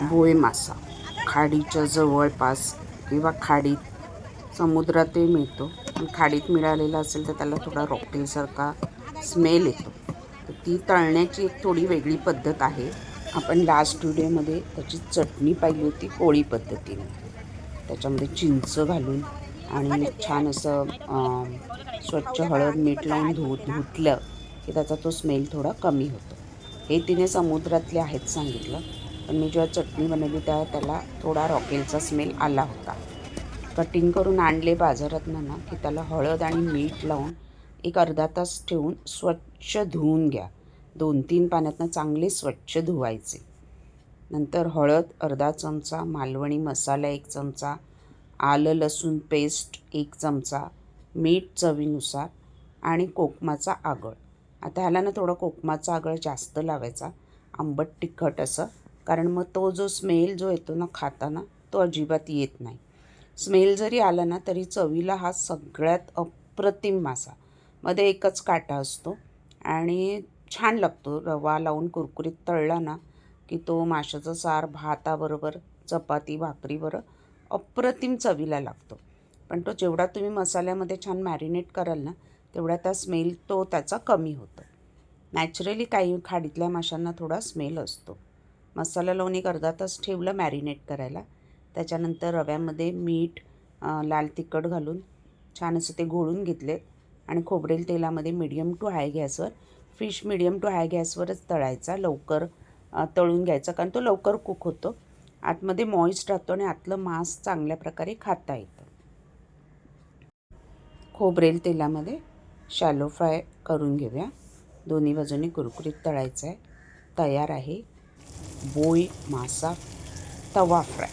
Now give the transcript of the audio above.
भोय मासा खाडीच्या जवळपास किंवा खाडीत समुद्रातही मिळतो. पण खाडीत मिळालेला असेल तर त्याला थोडा रॉकेलसारखा स्मेल येतो. तर ती तळण्याची एक थोडी वेगळी पद्धत आहे. आपण लास्ट व्हिडिओमध्ये त्याची चटणी पाहिली होती कोळी पद्धतीने. त्याच्यामध्ये चिंच घालून आणि छान असं स्वच्छ हळद मीठ लावून धु धुतलं की त्याचा तो स्मेल थोडा कमी होतो. हे तिने समुद्रातले आहेत सांगितलं. पण मी जेव्हा चटणी बनवली तेव्हा त्याला थोडा रॉकेलचा स्मेल आला होता. कटिंग करून आणले बाजारातनं ना की त्याला हळद आणि मीठ लावून एक अर्धा तास ठेवून स्वच्छ धुवून घ्या. दोन तीन पाण्यातनं चांगले स्वच्छ धुवायचे. नंतर हळद अर्धा चमचा मालवणी मसाला एक चमचा आलं लसूण पेस्ट एक चमचा मीठ चवीनुसार आणि कोकमाचा आगळ. आता ह्याला ना थोडं कोकमाचा आगळ जास्त लावायचा. आंबट तिखट असं कारण मग तो जो स्मेल जो येतो ना खाताना तो अजिबात येत नाही. स्मेल जरी आला ना तरी चवीला हा सगळ्यात अप्रतिम मासा. मध्ये एकच काटा असतो आणि छान लागतो. रवा लावून कुरकुरीत तळला ना की तो माशाचा सार भाताबरोबर चपाती भाकरीबरोबर अप्रतिम चवीला लागतो. पण तो जेवढा तुम्ही मसाल्यामध्ये छान मॅरिनेट कराल ना तेवढा त्या स्मेल तो त्याचा कमी होतो. नॅचरली काही खाडीतल्या माशांना थोडा स्मेल असतो. मसाला लावून एक अर्धा तास ठेवलं मॅरिनेट करायला. त्याच्यानंतर रव्यामध्ये मीठ लाल तिखट घालून छान असं ते घोळून घेतले आणि खोबरेल तेलामध्ये मिडियम टू हाय गॅसवर फिश मिडियम टू हाय गॅसवरच तळायचा. लवकर तळून घ्यायचा कारण तो लवकर कुक होतो. आतमध्ये मॉइस्ट राहतो आणि आतलं मांस चांगल्या प्रकारे खाता येतं. खोबरेल तेलामध्ये शॅलो फ्राय करून घेऊया. दोन्ही बाजूने कुरकुरीत तळायचं आहे तयार आहे. बोई मासा तवा फ्राय